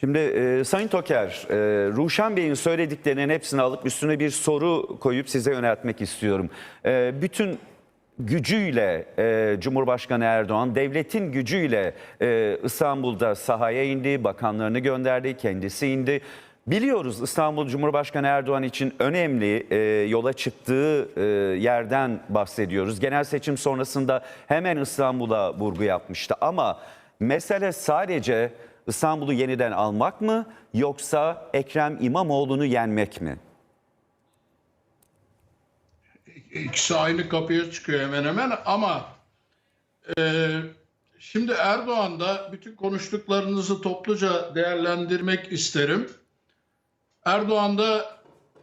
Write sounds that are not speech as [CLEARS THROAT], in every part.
Şimdi e, Sayın Toker, e, Ruşen Bey'in söylediklerinin hepsini alıp üstüne bir soru koyup size yöneltmek istiyorum. E, bütün gücüyle e, Cumhurbaşkanı Erdoğan, devletin gücüyle e, İstanbul'da sahaya indi, bakanlarını gönderdi, kendisi indi. Biliyoruz İstanbul Cumhurbaşkanı Erdoğan için önemli e, yola çıktığı e, yerden bahsediyoruz. Genel seçim sonrasında hemen İstanbul'a vurgu yapmıştı ama mesele sadece İstanbul'u yeniden almak mı yoksa Ekrem İmamoğlu'nu yenmek mi? İkisi aynı kapıya çıkıyor hemen hemen ama e, şimdi Erdoğan'da bütün konuştuklarınızı topluca değerlendirmek isterim. Erdoğan'da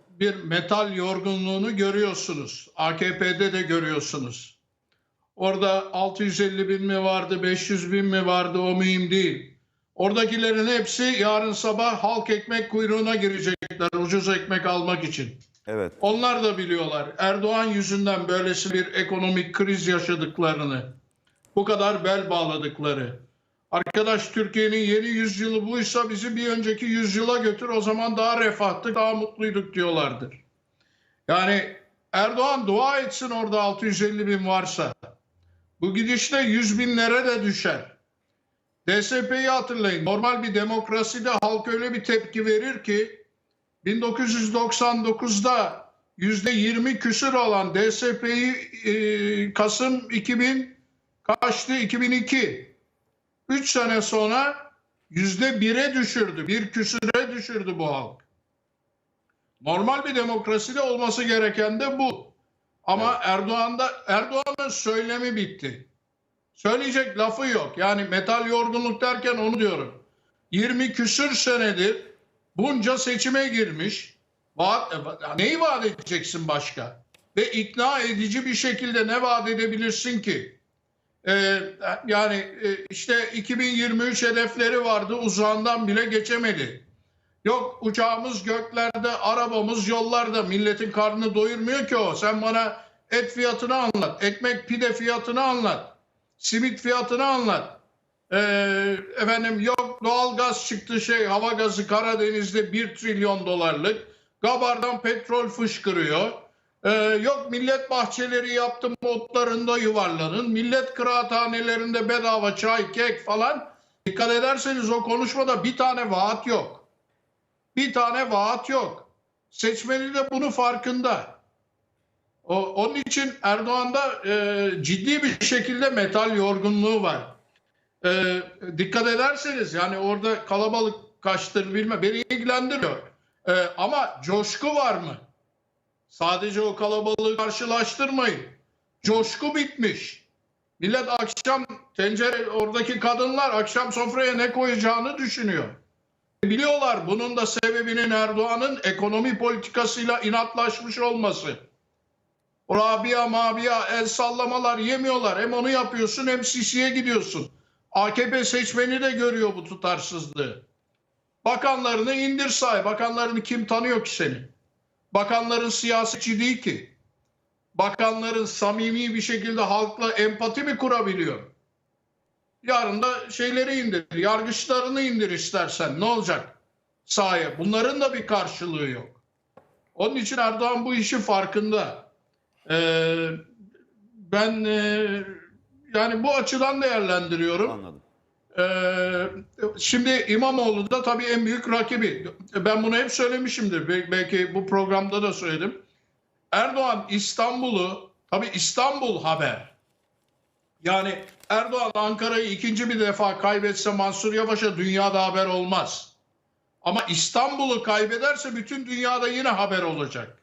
bir metal yorgunluğunu görüyorsunuz. AKP'de de görüyorsunuz. Orada 650 bin mi vardı, 500 bin mi vardı o mühim değil. Oradakilerin hepsi yarın sabah halk ekmek kuyruğuna girecekler ucuz ekmek almak için. Evet. Onlar da biliyorlar Erdoğan yüzünden böylesi bir ekonomik kriz yaşadıklarını, bu kadar bel bağladıkları. Arkadaş Türkiye'nin yeni yüzyılı buysa bizi bir önceki yüzyıla götür o zaman daha refahtık, daha mutluyduk diyorlardır. Yani Erdoğan dua etsin orada 650 bin varsa. Bu gidişle 100 binlere de düşer. DSP'yi hatırlayın. Normal bir demokraside halk öyle bir tepki verir ki 1999'da yüzde 20 küsür olan DSP'yi e, Kasım 2000 kaçtı? 2002. 3 sene sonra yüzde 1'e düşürdü. Bir küsüre düşürdü bu halk. Normal bir demokraside olması gereken de bu. Ama Erdoğan'da Erdoğan'ın söylemi bitti. Söyleyecek lafı yok. Yani metal yorgunluk derken onu diyorum. 20 küsür senedir bunca seçime girmiş. Vaat, neyi vaat edeceksin başka? Ve ikna edici bir şekilde ne vaat edebilirsin ki? Ee, yani e, işte 2023 hedefleri vardı uzağından bile geçemedi. Yok uçağımız göklerde, arabamız yollarda. Milletin karnını doyurmuyor ki o. Sen bana et fiyatını anlat, ekmek pide fiyatını anlat, simit fiyatını anlat. Ee, efendim yok doğalgaz çıktı şey hava gazı Karadeniz'de 1 trilyon dolarlık. Gabar'dan petrol fışkırıyor. Ee, yok millet bahçeleri yaptım otlarında yuvarlanın. Millet kıraathanelerinde bedava çay, kek falan. Dikkat ederseniz o konuşmada bir tane vaat yok. Bir tane vaat yok. Seçmeni de bunu farkında. O, onun için Erdoğan'da e, ciddi bir şekilde metal yorgunluğu var. E, dikkat ederseniz yani orada kalabalık kaçtır bilme beni ilgilendirmiyor. E, ama coşku var mı? Sadece o kalabalığı karşılaştırmayın. Coşku bitmiş. Millet akşam tencere oradaki kadınlar akşam sofraya ne koyacağını düşünüyor. Biliyorlar bunun da sebebinin Erdoğan'ın ekonomi politikasıyla inatlaşmış olması. Rabia mabia el sallamalar yemiyorlar. Hem onu yapıyorsun hem Sisi'ye gidiyorsun. AKP seçmeni de görüyor bu tutarsızlığı. Bakanlarını indir say. Bakanlarını kim tanıyor ki seni? Bakanların siyasetçi değil ki. Bakanların samimi bir şekilde halkla empati mi kurabiliyor? Yarın da şeyleri indir, yargıçlarını indir istersen ne olacak? Sahaya. Bunların da bir karşılığı yok. Onun için Erdoğan bu işi farkında. Ee, ben e, yani bu açıdan değerlendiriyorum. Anladım. Ee, şimdi İmamoğlu da tabii en büyük rakibi. Ben bunu hep söylemişimdir. Bel- Belki bu programda da söyledim. Erdoğan İstanbul'u, tabii İstanbul haber. Yani Erdoğan Ankara'yı ikinci bir defa kaybetse Mansur Yavaş'a dünyada haber olmaz. Ama İstanbul'u kaybederse bütün dünyada yine haber olacak.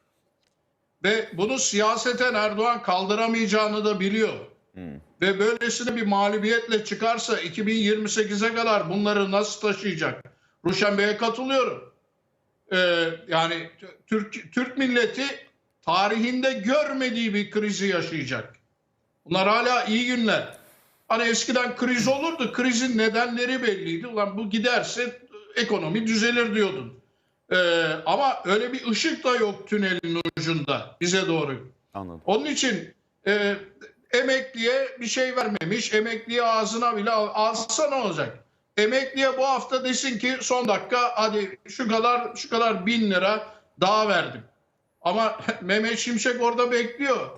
Ve bunu siyaseten Erdoğan kaldıramayacağını da biliyor. Ve böylesine bir mağlubiyetle çıkarsa 2028'e kadar bunları nasıl taşıyacak? Ruşen Bey'e katılıyorum. Ee, yani Türk, Türk milleti tarihinde görmediği bir krizi yaşayacak. Bunlar hala iyi günler. Hani eskiden kriz olurdu. Krizin nedenleri belliydi. Ulan bu giderse ekonomi düzelir diyordun. Ee, ama öyle bir ışık da yok tünelin ucunda bize doğru. Anladım. Onun için e, emekliye bir şey vermemiş. Emekliye ağzına bile al- alsa ne olacak? emekliye bu hafta desin ki son dakika hadi şu kadar şu kadar bin lira daha verdim. Ama [LAUGHS] Mehmet Şimşek orada bekliyor.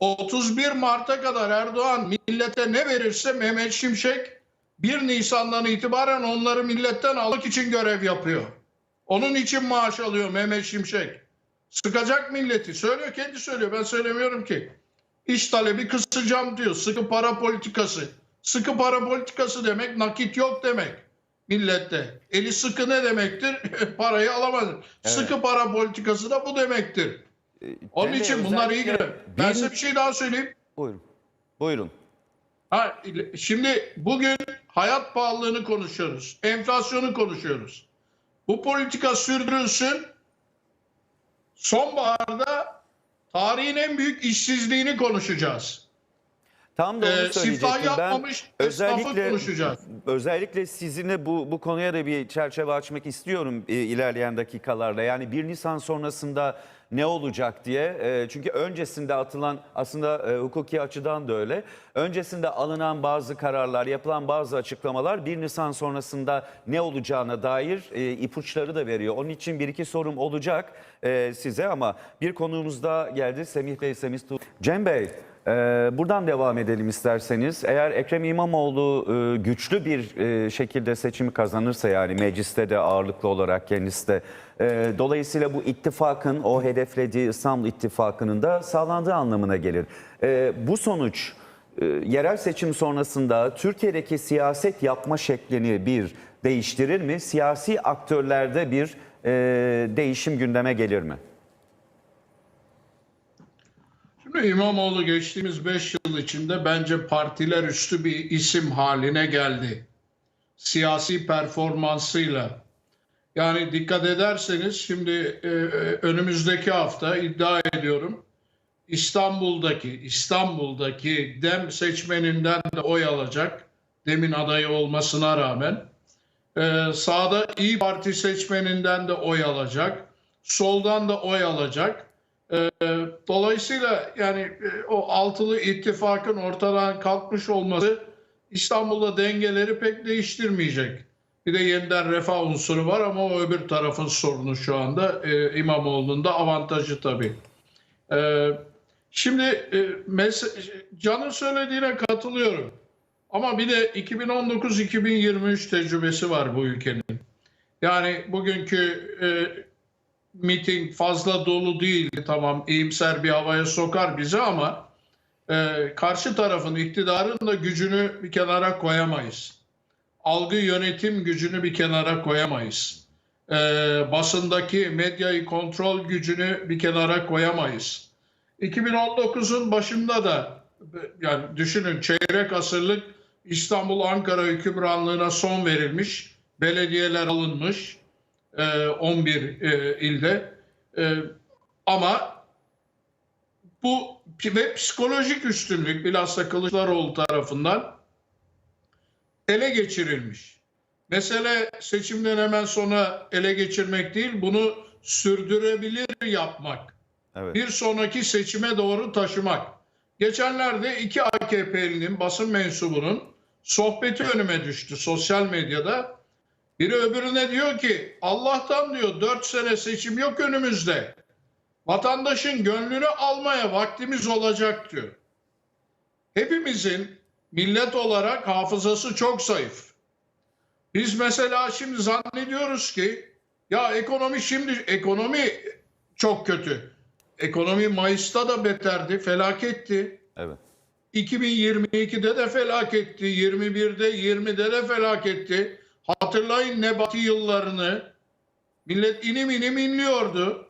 31 Mart'a kadar Erdoğan millete ne verirse Mehmet Şimşek 1 Nisan'dan itibaren onları milletten almak için görev yapıyor. Onun için maaş alıyor Mehmet Şimşek. Sıkacak milleti. Söylüyor kendi söylüyor. Ben söylemiyorum ki. İş talebi kısacağım diyor. Sıkı para politikası. Sıkı para politikası demek nakit yok demek millette. Eli sıkı ne demektir? [LAUGHS] Parayı alamaz. Sıkı para politikası da bu demektir. Onun Cem Bey, için bunlar iyi girer. Ben size bir şey daha söyleyeyim. Buyurun. Buyurun. Ha, şimdi bugün hayat pahalılığını konuşuyoruz. Enflasyonu konuşuyoruz. Bu politika sürdürülsün. Sonbaharda tarihin en büyük işsizliğini konuşacağız. Tam da onu Ee, söyleyecektim. Ben özellikle konuşacağız. özellikle sizinle bu bu konuya da bir çerçeve açmak istiyorum e, ilerleyen dakikalarda. Yani 1 Nisan sonrasında ne olacak diye. E, çünkü öncesinde atılan aslında e, hukuki açıdan da öyle. Öncesinde alınan bazı kararlar, yapılan bazı açıklamalar 1 Nisan sonrasında ne olacağına dair e, ipuçları da veriyor. Onun için bir iki sorum olacak e, size ama bir konuğumuz da geldi. Semih Bey, Semih Tu- Cem Bey, buradan devam edelim isterseniz. Eğer Ekrem İmamoğlu e, güçlü bir e, şekilde seçimi kazanırsa yani mecliste de ağırlıklı olarak kendisi de e, dolayısıyla bu ittifakın o hedeflediği İstanbul İttifakı'nın da sağlandığı anlamına gelir. Bu sonuç yerel seçim sonrasında Türkiye'deki siyaset yapma şeklini bir değiştirir mi? Siyasi aktörlerde bir değişim gündeme gelir mi? İmamoğlu geçtiğimiz 5 yıl içinde bence partiler üstü bir isim haline geldi. Siyasi performansıyla. Yani dikkat ederseniz şimdi e, e, önümüzdeki hafta iddia ediyorum İstanbul'daki İstanbul'daki dem seçmeninden de oy alacak. Demin adayı olmasına rağmen. Ee, sağda İyi Parti seçmeninden de oy alacak. Soldan da oy alacak. Ee, dolayısıyla yani e, o altılı ittifakın ortadan kalkmış olması İstanbul'da dengeleri pek değiştirmeyecek. Bir de yeniden refah unsuru var ama o öbür tarafın sorunu şu anda. Ee, İmamoğlu'nun da avantajı tabii. Ee, şimdi e, Can'ın söylediğine katılıyorum. Ama bir de 2019-2023 tecrübesi var bu ülkenin. Yani bugünkü e, miting fazla dolu değil. Tamam iyimser bir havaya sokar bizi ama e, karşı tarafın iktidarın da gücünü bir kenara koyamayız. Algı yönetim gücünü bir kenara koyamayız. E, basındaki medyayı kontrol gücünü bir kenara koyamayız. 2019'un başında da yani düşünün çeyrek asırlık İstanbul Ankara hükümranlığına son verilmiş, belediyeler alınmış 11 e, ilde E, ama bu ve psikolojik üstünlük bilhassa Kılıçdaroğlu tarafından ele geçirilmiş. Mesele seçimden hemen sonra ele geçirmek değil, bunu sürdürebilir yapmak Evet. bir sonraki seçime doğru taşımak. Geçenlerde iki AKP'linin basın mensubunun sohbeti önüme düştü sosyal medyada. Biri öbürüne diyor ki Allah'tan diyor 4 sene seçim yok önümüzde. Vatandaşın gönlünü almaya vaktimiz olacak diyor. Hepimizin millet olarak hafızası çok zayıf. Biz mesela şimdi zannediyoruz ki ya ekonomi şimdi ekonomi çok kötü. Ekonomi Mayıs'ta da beterdi, felaketti. Evet. 2022'de de felaketti, 21'de, 20'de de felaketti. Hatırlayın Nebati yıllarını. Millet inim inim inliyordu.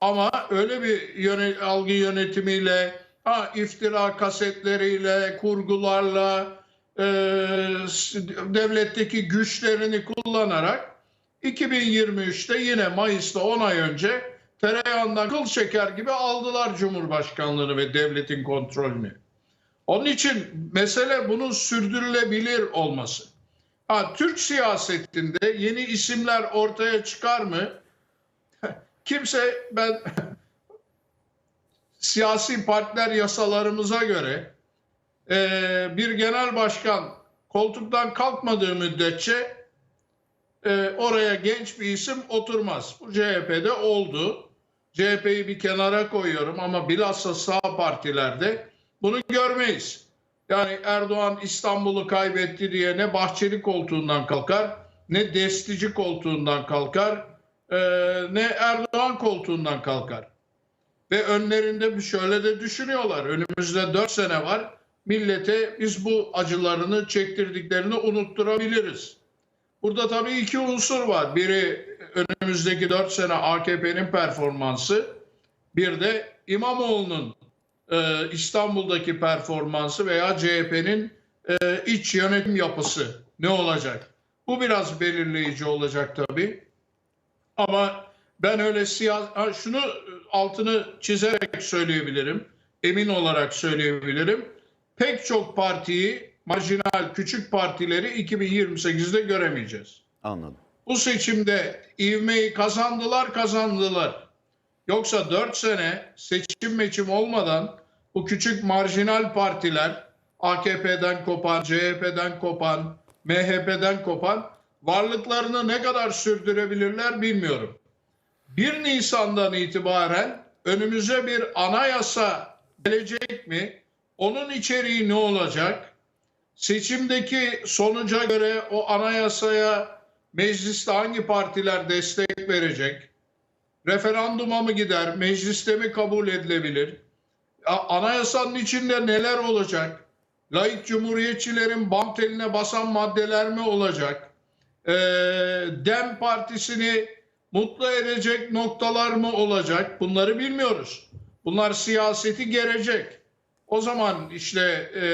Ama öyle bir yöne, algı yönetimiyle, ha, iftira kasetleriyle, kurgularla, e, devletteki güçlerini kullanarak 2023'te yine Mayıs'ta 10 ay önce tereyağından kıl çeker gibi aldılar Cumhurbaşkanlığını ve devletin kontrolünü. Onun için mesele bunun sürdürülebilir olması. Ha, Türk siyasetinde yeni isimler ortaya çıkar mı? [LAUGHS] Kimse ben [LAUGHS] siyasi partiler yasalarımıza göre e, bir genel başkan koltuktan kalkmadığı müddetçe e, oraya genç bir isim oturmaz. Bu CHP'de oldu. CHP'yi bir kenara koyuyorum ama bilhassa sağ partilerde bunu görmeyiz. Yani Erdoğan İstanbul'u kaybetti diye ne Bahçeli koltuğundan kalkar, ne Destici koltuğundan kalkar, e, ne Erdoğan koltuğundan kalkar. Ve önlerinde şöyle de düşünüyorlar. Önümüzde 4 sene var. Millete biz bu acılarını çektirdiklerini unutturabiliriz. Burada tabii iki unsur var. Biri önümüzdeki 4 sene AKP'nin performansı. Bir de İmamoğlu'nun e, İstanbul'daki performansı veya CHP'nin e, iç yönetim yapısı ne olacak? Bu biraz belirleyici olacak tabii. Ama ben öyle siyasi şunu altını çizerek söyleyebilirim. Emin olarak söyleyebilirim. Pek çok partiyi, marjinal küçük partileri 2028'de göremeyeceğiz. Anladım. Bu seçimde ivmeyi kazandılar kazandılar. Yoksa 4 sene seçim meçim olmadan bu küçük marjinal partiler AKP'den kopan, CHP'den kopan, MHP'den kopan varlıklarını ne kadar sürdürebilirler bilmiyorum. 1 Nisan'dan itibaren önümüze bir anayasa gelecek mi? Onun içeriği ne olacak? Seçimdeki sonuca göre o anayasaya mecliste hangi partiler destek verecek? Referanduma mı gider? Mecliste mi kabul edilebilir? Anayasanın içinde neler olacak? Laik cumhuriyetçilerin bam teline basan maddeler mi olacak? Ee, Dem Partisi'ni mutlu edecek noktalar mı olacak? Bunları bilmiyoruz. Bunlar siyaseti gerecek. O zaman işte e,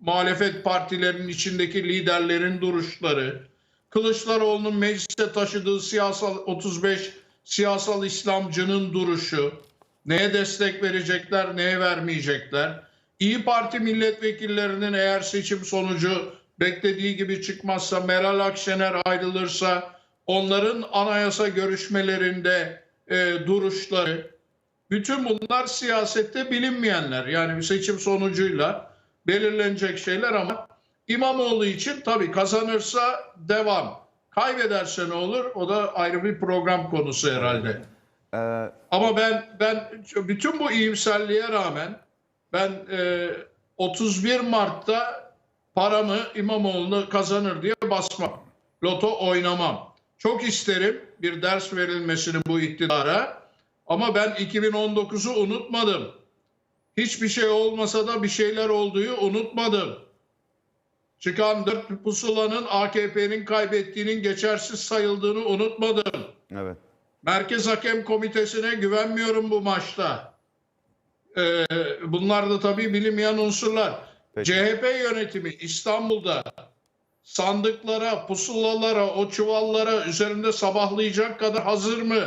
muhalefet partilerinin içindeki liderlerin duruşları, Kılıçdaroğlu'nun meclise taşıdığı siyasal 35 siyasal İslamcının duruşu, neye destek verecekler, neye vermeyecekler. İyi Parti milletvekillerinin eğer seçim sonucu beklediği gibi çıkmazsa, Meral Akşener ayrılırsa onların anayasa görüşmelerinde e, duruşları, bütün bunlar siyasette bilinmeyenler. Yani seçim sonucuyla belirlenecek şeyler ama İmamoğlu için tabii kazanırsa devam. Kaybederse ne olur? O da ayrı bir program konusu herhalde. Ee, Ama ben ben bütün bu iyimserliğe rağmen ben e, 31 Mart'ta paramı İmamoğlu'nu kazanır diye basmam. Loto oynamam. Çok isterim bir ders verilmesini bu iktidara. Ama ben 2019'u unutmadım. Hiçbir şey olmasa da bir şeyler olduğu unutmadım. Çıkan dört pusulanın AKP'nin kaybettiğinin geçersiz sayıldığını unutmadım. evet. Merkez Hakem Komitesi'ne güvenmiyorum bu maçta. Ee, bunlar da tabii bilinmeyen unsurlar. Peki. CHP yönetimi İstanbul'da sandıklara, pusulalara, o çuvallara üzerinde sabahlayacak kadar hazır mı?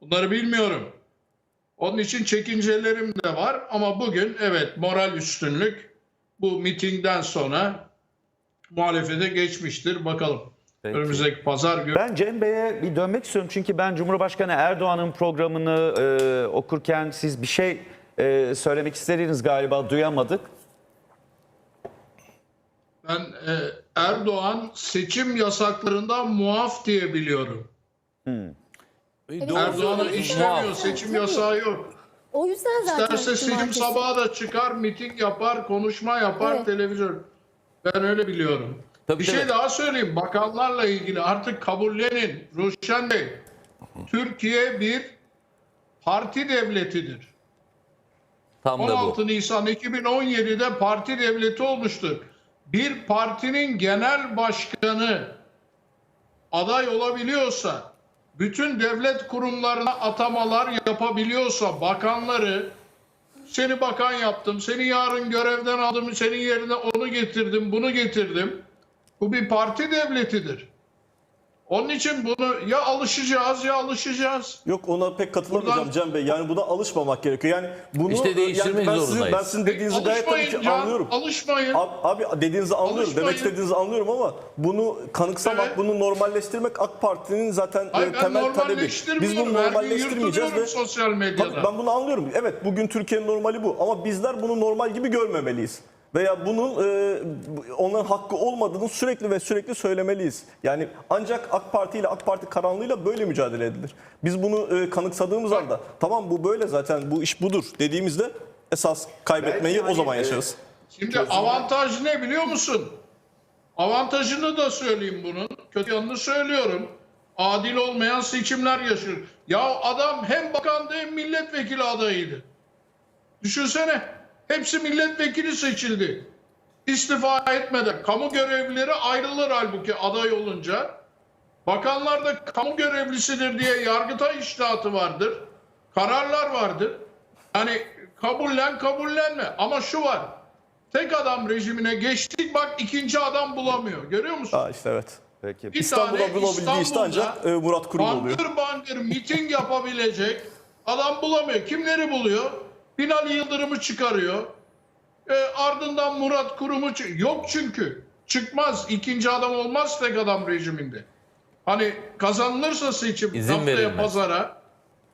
Bunları bilmiyorum. Onun için çekincelerim de var ama bugün evet moral üstünlük bu mitingden sonra muhalefete geçmiştir. Bakalım. Peki. Önümüzdeki pazar günü. Ben Cem Bey'e bir dönmek istiyorum çünkü ben Cumhurbaşkanı Erdoğan'ın programını e, okurken siz bir şey e, söylemek istediniz galiba duyamadık. Ben e, Erdoğan seçim yasaklarından muaf diye biliyorum. Doğru Erdoğan'a söylüyorsun, işlemiyor. Seçim yasağı yok. O yüzden zaten İsterse seçim sabahı da çıkar, miting yapar, konuşma yapar, Evet. televizyon. Ben öyle biliyorum. Tabii, bir tabii. şey daha söyleyeyim. Bakanlarla ilgili artık kabullenin. Ruşen Bey, Türkiye bir parti devletidir. Tam da bu. 16 Nisan 2017'de parti devleti olmuştur. Bir partinin genel başkanı aday olabiliyorsa, bütün devlet kurumlarına atamalar yapabiliyorsa, bakanları seni bakan yaptım, seni yarın görevden aldım, senin yerine onu getirdim, bunu getirdim. Bu bir parti devletidir. Onun için bunu ya alışacağız ya alışacağız. Yok ona pek katılamayacağım Buradan- Cem Bey. Yani buna alışmamak gerekiyor. Yani bunu İşte değiştirmek yani ben sizin, zorundayız. ben sizin dediğinizi gayet tabii ki Can, anlıyorum. alışmayın. Abi, abi dediğinizi anlıyorum. Alışmayın. Demek istediğinizi anlıyorum ama bunu kanıksamak, Evet. bunu normalleştirmek AK Parti'nin zaten Hayır e, ben temel talebi. Biz bunu normalleştirmeyeceğiz ve sosyal medyada. Tabii ben bunu anlıyorum. Evet bugün Türkiye'nin normali bu ama bizler bunu normal gibi görmemeliyiz. Veya bunun e, onların hakkı olmadığını sürekli ve sürekli söylemeliyiz. Yani ancak AK Parti ile AK Parti karanlığıyla böyle mücadele edilir. Biz bunu e, kanıksadığımız anda tamam bu böyle zaten bu iş budur dediğimizde esas kaybetmeyi Belki o zaman hani, yaşarız. Şimdi avantaj ne biliyor musun? Avantajını da söyleyeyim bunun. Kötü yanını söylüyorum. Adil olmayan seçimler yaşıyor. Ya adam hem bakandı hem milletvekili adayıydı. Düşünsene. Hepsi milletvekili seçildi. İstifa etmeden. Kamu görevlileri ayrılır halbuki aday olunca. Bakanlar da kamu görevlisidir diye yargıtay iştahatı vardır. Kararlar vardır. Yani kabullen kabullenme. Ama şu var. Tek adam rejimine geçtik bak ikinci adam bulamıyor. Görüyor musun? Aa işte evet. Peki. Bir İstanbul'a tane bulabildiği işte ancak İstanbul'da e, Murat Kurum oluyor. Bangır bangır miting yapabilecek adam bulamıyor. Kimleri buluyor? Binali Yıldırım'ı çıkarıyor. E, ardından Murat Kurum'u yok çünkü. Çıkmaz. ikinci adam olmaz tek adam rejiminde. Hani kazanılırsa seçim İzin haftaya verilmez. pazara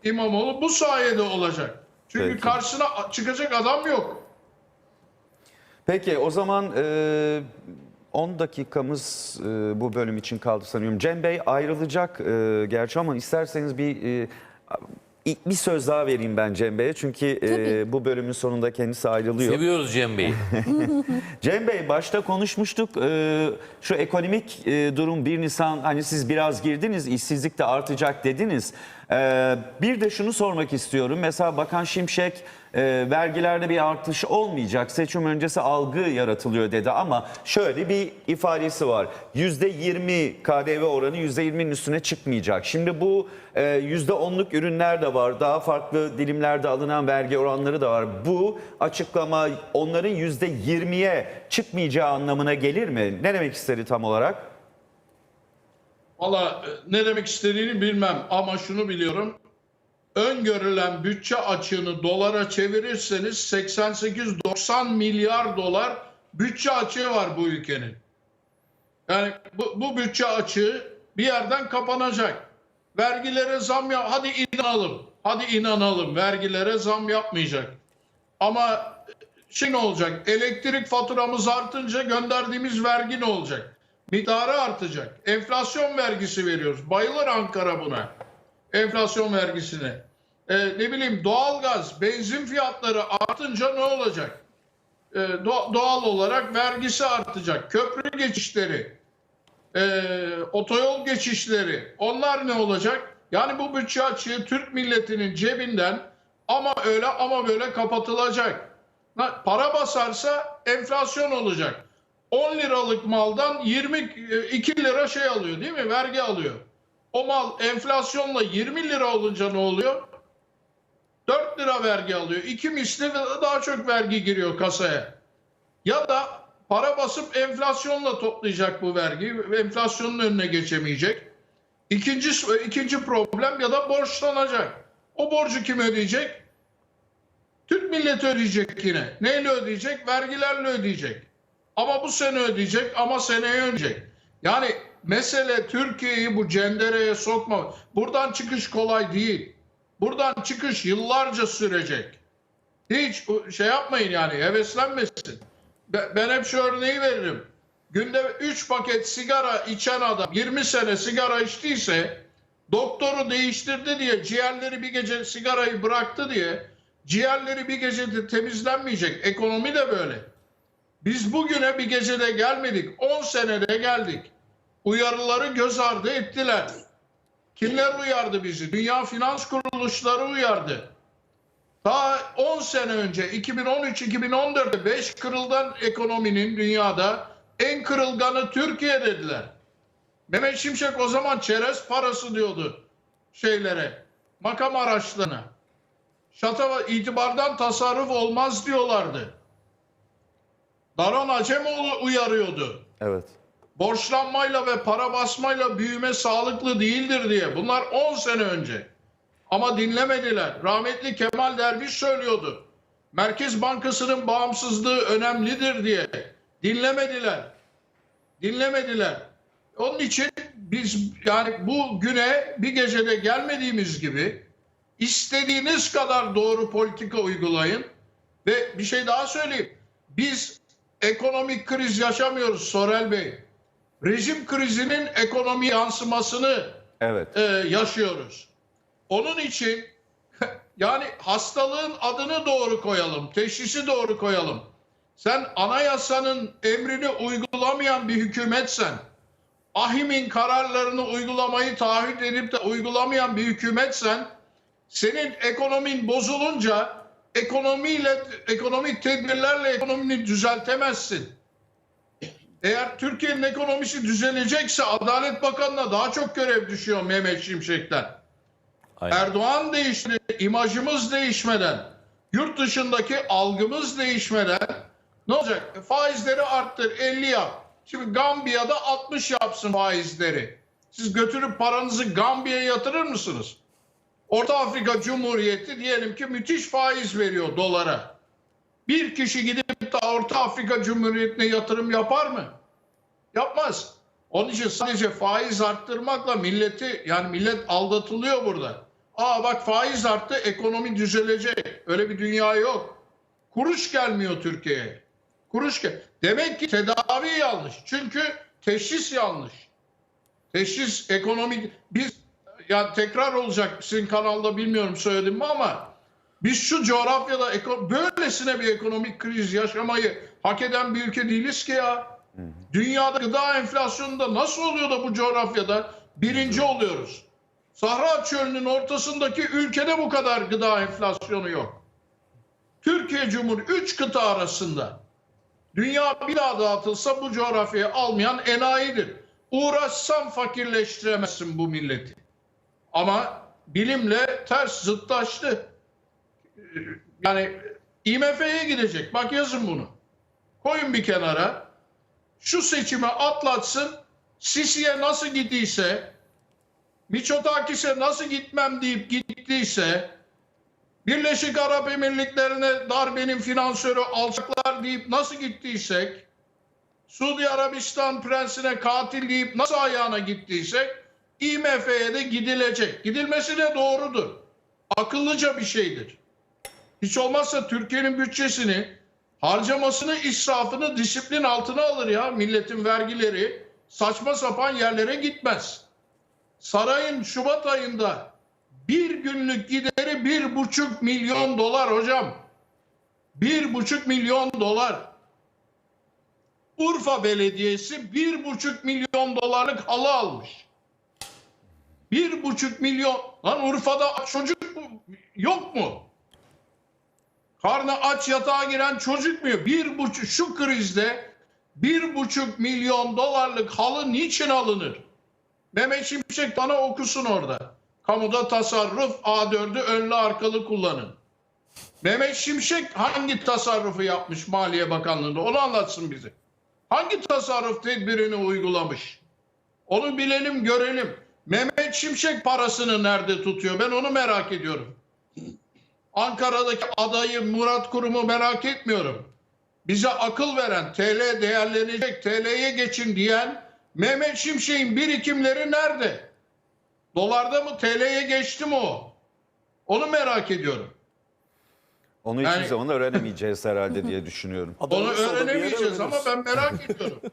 İmamoğlu bu sayede olacak. Çünkü Peki. karşısına çıkacak adam yok. Peki o zaman e, 10 dakikamız e, bu bölüm için kaldı sanıyorum. Cem Bey ayrılacak e, gerçi ama isterseniz bir e, bir söz daha vereyim ben Cem Bey'e. Çünkü e, bu bölümün sonunda kendisi ayrılıyor. Seviyoruz Cem Bey'i. [LAUGHS] Cem Bey başta konuşmuştuk Ee, şu ekonomik e, durum 1 Nisan hani siz biraz girdiniz işsizlik de artacak dediniz. Ee, bir de şunu sormak istiyorum mesela Bakan Şimşek e, vergilerde bir artış olmayacak seçim öncesi algı yaratılıyor dedi ama şöyle bir ifadesi var %20 KDV oranı %20'nin üstüne çıkmayacak. Şimdi bu e, %10'luk ürünler de var daha farklı dilimlerde alınan vergi oranları da var. Bu açıklama onların %20'ye çıkmayacağı anlamına gelir mi? Ne demek istedi tam olarak? Valla e, ne demek istediğini bilmem ama şunu biliyorum. Öngörülen bütçe açığını dolara çevirirseniz 88-90 milyar dolar bütçe açığı var bu ülkenin. Yani bu, bu bütçe açığı bir yerden kapanacak. Vergilere zam ya hadi inanalım. Hadi inanalım vergilere zam yapmayacak. Ama şey ne olacak? Elektrik faturamız artınca gönderdiğimiz vergi ne olacak? Miktarı artacak. Enflasyon vergisi veriyoruz. Bayılır Ankara buna. Enflasyon vergisine. Ee, ne bileyim doğalgaz, benzin fiyatları artınca ne olacak? Ee, do- doğal olarak vergisi artacak. Köprü geçişleri, e, otoyol geçişleri onlar ne olacak? Yani bu bütçe açığı Türk milletinin cebinden ama öyle ama böyle kapatılacak. Para basarsa enflasyon olacak. 10 liralık maldan 22 lira şey alıyor değil mi? Vergi alıyor. O mal enflasyonla 20 lira olunca ne oluyor? 4 lira vergi alıyor. İki misli daha çok vergi giriyor kasaya. Ya da para basıp enflasyonla toplayacak bu vergiyi. ve Enflasyonun önüne geçemeyecek. İkinci, ikinci problem ya da borçlanacak. O borcu kim ödeyecek? Türk milleti ödeyecek yine. Neyle ödeyecek? Vergilerle ödeyecek. Ama bu sene ödeyecek ama seneye ödeyecek. Yani mesele Türkiye'yi bu cendereye sokma. Buradan çıkış kolay değil. Buradan çıkış yıllarca sürecek. Hiç şey yapmayın yani heveslenmesin. Be- Ben hep şu örneği veririm. Günde 3 paket sigara içen adam 20 sene sigara içtiyse doktoru değiştirdi diye ciğerleri bir gece sigarayı bıraktı diye ciğerleri bir gecede temizlenmeyecek. Ekonomi de böyle. Biz bugüne bir gecede gelmedik. 10 senede geldik. Uyarıları göz ardı ettiler. Kimler uyardı bizi? Dünya finans kuruluşları uyardı. Daha 10 sene önce 2013-2014'te 5 kırılgan ekonominin dünyada en kırılganı Türkiye dediler. Mehmet Şimşek o zaman çerez parası diyordu şeylere, makam araçlarına. Şatava itibardan tasarruf olmaz diyorlardı. Daron Acemoğlu uyarıyordu Evet. borçlanmayla ve para basmayla büyüme sağlıklı değildir diye. Bunlar 10 sene önce. Ama dinlemediler. Rahmetli Kemal Derviş söylüyordu. Merkez Bankası'nın bağımsızlığı önemlidir diye. Dinlemediler. Dinlemediler. Onun için biz yani bu güne bir gecede gelmediğimiz gibi istediğiniz kadar doğru politika uygulayın ve bir şey daha söyleyeyim. Biz ekonomik kriz yaşamıyoruz Sorel Bey. Rejim krizinin ekonomi yansımasını Evet. e, yaşıyoruz. Onun için [LAUGHS] yani hastalığın adını doğru koyalım, teşhisi doğru koyalım. Sen anayasanın emrini uygulamayan bir hükümetsen, ahimin kararlarını uygulamayı taahhüt edip de uygulamayan bir hükümetsen, senin ekonomin bozulunca ekonomiyle, ekonomik tedbirlerle ekonomini düzeltemezsin. Eğer Türkiye'nin ekonomisi düzelecekse Adalet Bakanı'na daha çok görev düşüyor Mehmet Şimşek'ten. Aynen. Erdoğan değişti, imajımız değişmeden, yurt dışındaki algımız değişmeden ne olacak? E, Faizleri arttır, 50 yap. Şimdi Gambiya'da 60 yapsın faizleri. Siz götürüp paranızı Gambiya'ya yatırır mısınız? Orta Afrika Cumhuriyeti diyelim ki müthiş faiz veriyor dolara. Bir kişi gidip de Orta Afrika Cumhuriyeti'ne yatırım yapar mı? Yapmaz. Onun için sadece faiz arttırmakla milleti yani millet aldatılıyor burada. Aa bak faiz arttı ekonomi düzelecek. Öyle bir dünya yok. Kuruş gelmiyor Türkiye'ye. Kuruş gel. Demek ki tedavi yanlış. Çünkü teşhis yanlış. Teşhis ekonomik biz ya tekrar olacak sizin kanalda bilmiyorum söyledim mi ama biz şu coğrafyada böylesine bir ekonomik kriz yaşamayı hak eden bir ülke değiliz ki ya. Dünyada gıda enflasyonunda nasıl oluyor da bu coğrafyada birinci oluyoruz? Sahra çölünün ortasındaki ülkede bu kadar gıda enflasyonu yok. Türkiye Cumhuriyeti 3 kıta arasında dünya bir daha dağıtılsa bu coğrafyayı almayan enayidir. Uğraşsan fakirleştiremezsin bu milleti. Ama bilimle ters zıtlaştı. Yani IMF'ye gidecek. Bak yazın bunu. Koyun bir kenara. Şu seçimi atlatsın. Sisi'ye nasıl gittiyse, Miçotakis'e nasıl gitmem deyip gittiyse, Birleşik Arap Emirlikleri'ne darbenin finansörü alçaklar deyip nasıl gittiysek, Suudi Arabistan prensine katil deyip nasıl ayağına gittiysek, IMF'ye de gidilecek. Gidilmesi de doğrudur. Akıllıca bir şeydir. Hiç olmazsa Türkiye'nin bütçesini, harcamasını, israfını disiplin altına alır ya. Milletin vergileri saçma sapan yerlere gitmez. Sarayın Şubat ayında bir günlük gideri bir buçuk milyon dolar hocam. Bir buçuk milyon dolar. Urfa Belediyesi bir buçuk milyon dolarlık halı almış. Bir buçuk milyon. Lan Urfa'da çocuk mu? yok mu? Karnı aç yatağa giren çocuk mu? Bir buçuk şu krizde bir buçuk milyon dolarlık halı niçin alınır? Mehmet Şimşek bana okusun orada. Kamuda tasarruf A4'ü önlü arkalı kullanın. Mehmet Şimşek hangi tasarrufu yapmış Maliye Bakanlığı'nda onu anlatsın bize. Hangi tasarruf tedbirini uygulamış? Onu bilelim görelim. Mehmet Şimşek parasını nerede tutuyor? Ben onu merak ediyorum. Ankara'daki adayı Murat Kurum'u merak etmiyorum. Bize akıl veren, TL değerlenecek, TL'ye geçin diyen Mehmet Şimşek'in birikimleri nerede? Dolarda mı, TL'ye geçti mi o? Onu merak ediyorum. Onu hiçbir Yani- zaman öğrenemeyeceğiz herhalde diye düşünüyorum. Onu öğrenemeyeceğiz ama ben merak ediyorum. [LAUGHS]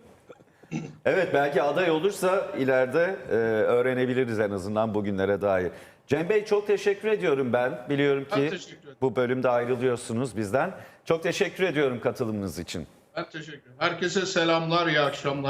[CLEARS THROAT] Evet belki aday olursa ileride e, öğrenebiliriz en azından bugünlere dair. Cem Bey çok teşekkür ediyorum ben. Biliyorum Ben ki teşekkür ederim. bu bölümde ayrılıyorsunuz bizden. Çok teşekkür ediyorum katılımınız için. Ben teşekkür ederim. Herkese selamlar, iyi akşamlar.